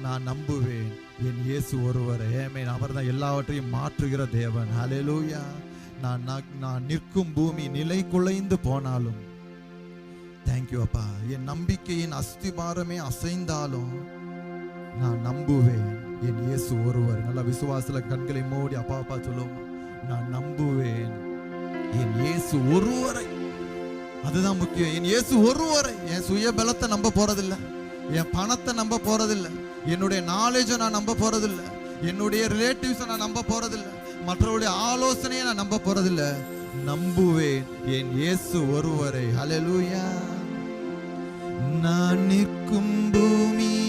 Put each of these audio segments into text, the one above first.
நான் நம்புவேன். என் இயேசு ஒருவர் ஏமே அவர் தான் எல்லாவற்றையும் மாற்றுகிற தேவன். அலையலூயா நான் நான்- நிற்கும் பூமி நிலை குலைந்து போனாலும் தேங்க்யூ அப்பா. என் நம்பிக்கையின் அஸ்திபாரமே அசைந்தாலும் நான் நம்புவேன். என் இயேசு ஒருவர். நல்ல விசுவாசல கண்களை மூடி அப்பா அப்பா சொல்லுவோம். நான் நம்புவேன். என் இயேசு ஒருவரை. அதுதான் முக்கியம். என் இயேசு ஒருவரை. என் சுய பலத்தை நம்ப போறதில்லை. என் பணத்தை நம்ப போறதில்லை. என்னுடைய நாலேஜை நான் நம்ப போறதில்லை. என்னுடைய ரிலேட்டிவ்ஸை நான் நம்ப போறதில்ல. மற்றவருடைய ஆலோசனையை நான் நம்ப போறதில்லை. நம்புவேன் என் இயேசு ஒருவரை. ஹalleluya நான் நிற்கும் பூமி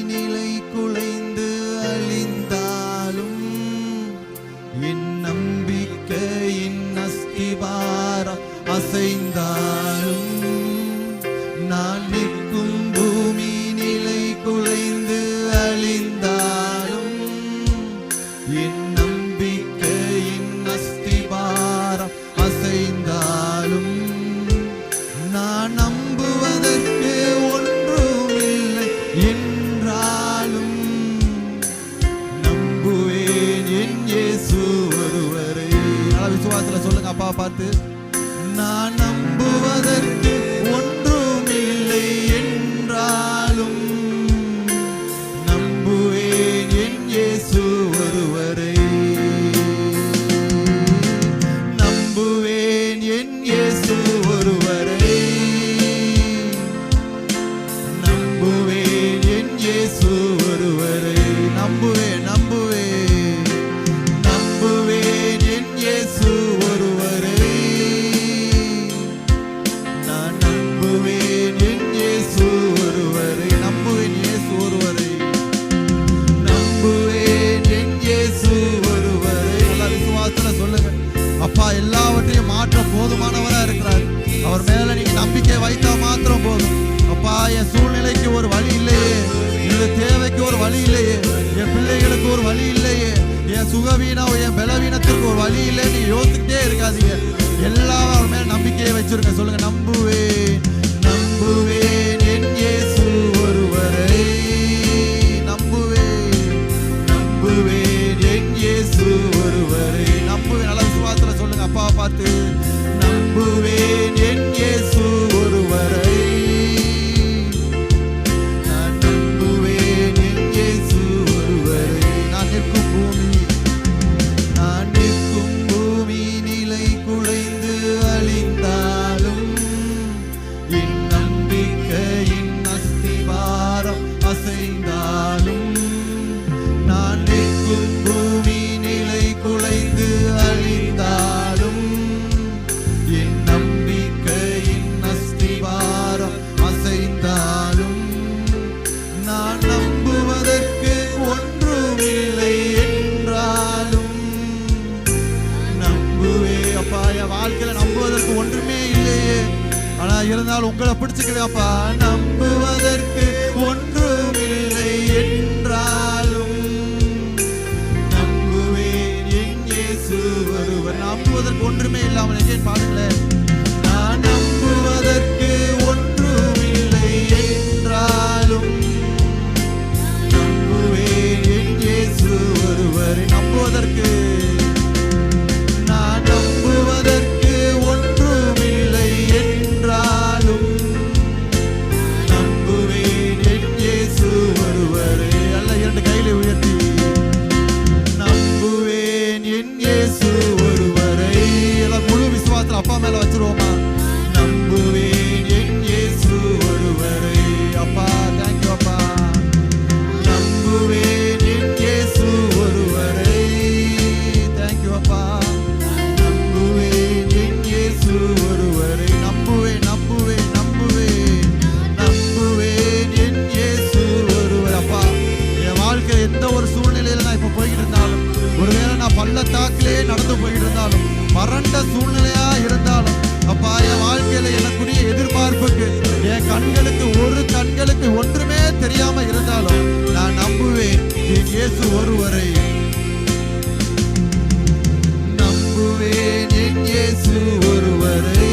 விசுவாசத்துல சொல்லுங்க அப்பா பார்த்து வழி இல்லையே என் பிள்ளைகளுக்கு ஒரு வழி இல்லையே என் சுகவீனம் என் பலவீனத்திற்கு ஒரு வழி இல்லை நீ யோசிக்கிட்டே இருக்காதீங்க. எல்லாருமே மேல நம்பிக்கையை வச்சிருங்க. சொல்லுங்க நம்புவே நம்புவே அஸ்திவாரம் அசைந்தாலும் நான் நிற்கும் பூமி நிலை குலைந்து அழிந்தாலும் என் நம்பிக்கையின் அஸ்திவாரம் அசைந்தாலும் நான் நம்புவதற்கு ஒன்றுமில்லை என்றாலும் நம்புவே. அப்பா என் வாழ்க்கையில நம்புவதற்கு ஒன்றுமே இல்லையே. ஆனா இருந்தாலும் உங்களை பிடிச்சுக்கிறேன் அப்பா. நம்புவதற்கு அப்பா தேங்க்யூ அப்பா. நம்புவேன் என் இயேசு ஒருவரை. தேங்க்யூ அப்பா. நம்புவேன் என் இயேசு ஒருவரை. நம்புவேன் நம்புவேன் நம்புவேன். நம்புவேன் என் இயேசு ஒருவர் அப்பா. என் வாழ்க்கை எந்த ஒரு சூழ்நிலையில நான் இப்போ போய்கிட்டு இருந்தாலும் ஒருவேளை நான் பள்ளத்தாக்கிலே நடந்து போய்கிட்டு இருந்தாலும் மறண்ட சூழ்நிலை கண்களுக்கு ஒரு கண்களுக்கு ஒன்றுமே தெரியாம இருந்தாலும் நான் நம்புவேன் என் இயேசு ஒருவரை. நம்புவேன் இயேசு ஒருவரை.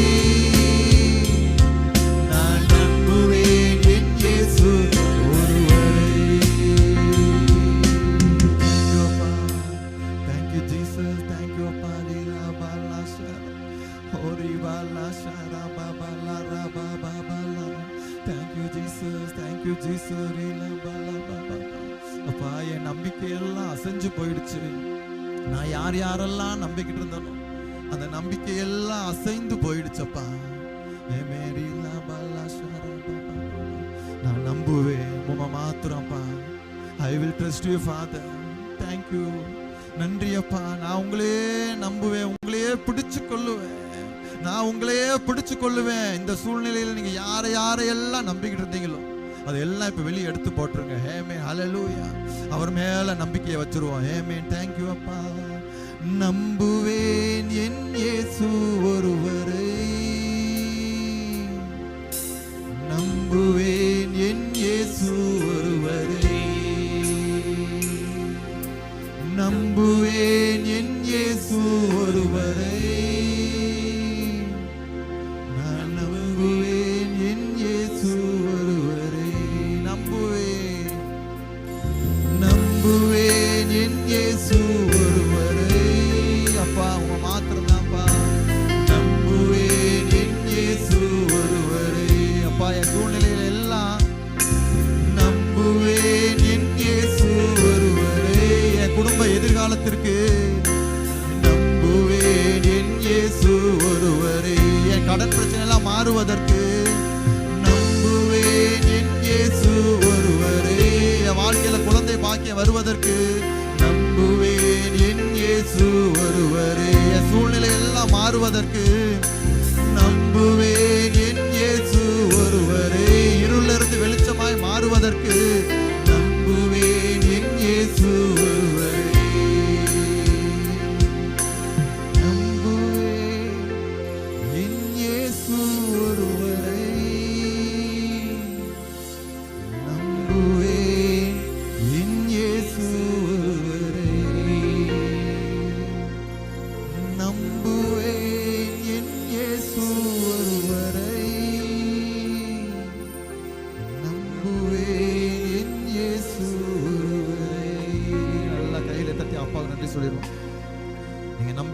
தேங்க்யூ ஜீசஸ் அப்பா என் நம்பிக்கையெல்லாம் அசைஞ்சு போயிடுச்சு. நான் யார் யாரெல்லாம் நம்பிக்கிட்டு இருந்தேனோ அந்த நம்பிக்கையெல்லாம் அசைந்து போயிடுச்சப்பா நான் நம்புவேன் Uma மாத்திரம்ப்பா I will trust you father thank you நன்றி அப்பா. நான் உங்களையே நம்புவேன் உங்களையே பிடிச்சு கொள்ளுவேன் நான் உங்களையே பிடிச்சு கொள்ளுவேன் இந்த சூழ்நிலையில் நீங்கள் யாரை யாரையெல்லாம் நம்பிக்கிட்டு இருந்தீங்களோ அதெல்லாம் இப்போ வெளியே எடுத்து போட்டுருங்க. ஹேமே ஹalleluya அவர் மேலே நம்பிக்கையை வச்சிருவோம். ஹேமே தேங்க்யூ அப்பா. நம்புவேன் என் இயேசு ஒருவரை. நம்புவேன் மாறுவதற்கு நம்புவேன் என் இயேசு ஒருவரை. என் வாழ்க்கையில குழந்தை பாக்கியம் வருவதற்கு நம்புவேன் என் இயேசு ஒருவரை. என் சூழ்நிலை எல்லாம் மாறுவதற்கு நம்புவேன்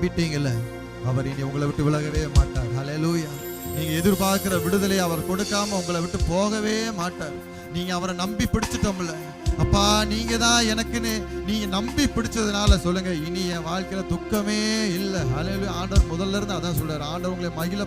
நம்பிட்டீங்கல்ல அவர் இனி உங்களை விட்டு விலகவே மாட்டார். ஹலலூயா நீங்க எதிர்பார்க்கிற விடுதலை அவர் கொடுக்காம உங்களை விட்டு போகவே மாட்டார். நீங்க அவரை நம்பி பிடிச்சிட்டோம்ல. அப்பா நீங்க தான் எனக்குன்னு நீங்க நம்பி பிடிச்சதுனால சொல்லுங்க. இனி என் வாழ்க்கையில துக்கமே இல்லை. ஹalleluya ஆண்டவர் முதல்ல இருந்து அதான் சொல்றாரு. ஆண்டவர் உங்களை மகிழ